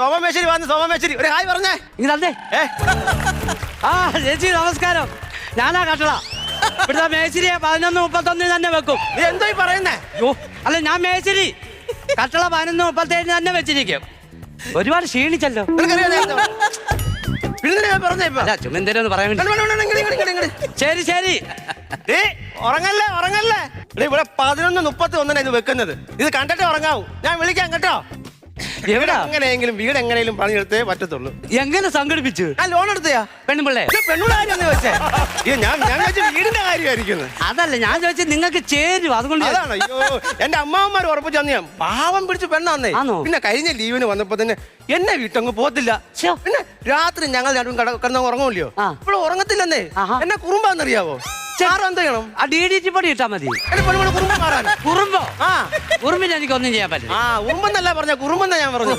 സോമമേശ്വരി വന്ന് സോമമേശ്വരി. ഒരു ഹായ് പറഞ്ഞേ. ഇനി തന്നേ. ആ ചേച്ചി നമസ്കാരം. ഞാനാ കട്ടള. ഇവിടുത്തെ മേശ്ശേരിയെ പതിനൊന്ന് മുപ്പത്തൊന്നിന് തന്നെ വെക്കും. നീ എന്തോ ഈ പറയുന്നേ? അല്ല ഞാൻ മേശ്ശേരി കട്ടള പതിനൊന്ന് മുപ്പത്തേഴിന് തന്നെ വെച്ചിരിക്കും. ഒരുപാട് ക്ഷീണിച്ചല്ലോ. നിനക്കറിയാം നേരത്തെ? പിന്നെ ഞാൻ പറഞ്ഞേ ഇപ്പൊ. അല്ല ചുമന്തരം പറയാൻ വേണ്ടി. ഇങ്ങട് ഇങ്ങട് ഇങ്ങട് ഇങ്ങട് ഇങ്ങട് ഇങ്ങട്. ശരി ശരി. ഏ ഉറങ്ങല്ലേ ഉറങ്ങല്ലേ? എടീ, ഇവിടെ പതിനൊന്ന് മുപ്പത്തി ഒന്നിനാ ഇത് വെക്കുന്നത്. ഇത് കണ്ടിട്ട് ഉറങ്ങാവൂ. ഞാൻ വിളിക്കാം കേട്ടോ. എവിടാ? എങ്ങനെയെങ്കിലും വീട് എങ്ങനെയെങ്കിലും പണിയെടുത്തേ പറ്റത്തുള്ളൂ. എങ്ങനെ സംഘടിപ്പിച്ചു? ആ ലോൺ എടുത്തയാ. പെണ്ണുപിള്ളേ പെണ്ണുള്ള കാര്യം വെച്ചേ? ഇത് ഞാൻ ഞാൻ വിചാരിച്ചു വീടിന്റെ കാര്യമായിരിക്കുന്നു. അതല്ല ഞാൻ ചോദിച്ചത് നിങ്ങൾക്ക് ചേരും അതുകൊണ്ട് അതാണ് അയ്യോ. എന്റെ അമ്മാവന്മാർ ഉറപ്പിച്ചു തന്നെ ഞാൻ പാവം പിടിച്ച് പെണ്ണാന്നേ. ആണോ? പിന്നെ കഴിഞ്ഞ ലീവിന് വന്നപ്പോ തന്നെ എന്നെ വീട്ടങ്ങ് പോത്തില്ല ശ്ശോ. പിന്നെ രാത്രി ഞങ്ങൾ രണ്ടും കിടക്കുന്ന കിടന്ന ഉറങ്ങൂല്ലയോ ആ. ഇപ്പോൾ ഉറങ്ങത്തില്ലെന്നേ. ആഹാ. എന്നെ കുറുമ്പാന്നറിയാവോ? ചെയ്യണം? ആ ഡി ഡി ടി പൊടി ഇട്ടാ മതി. എന്റെ പെണ്ണുങ്ങൾ കുറുമ്പോ ആ. എനിക്കൊന്നും ചെയ്യാൻ പറ്റില്ല. ആ ഉറുമ്പെന്നല്ല പറഞ്ഞ കുറുമ്പെന്നാ ഞാൻ പറഞ്ഞു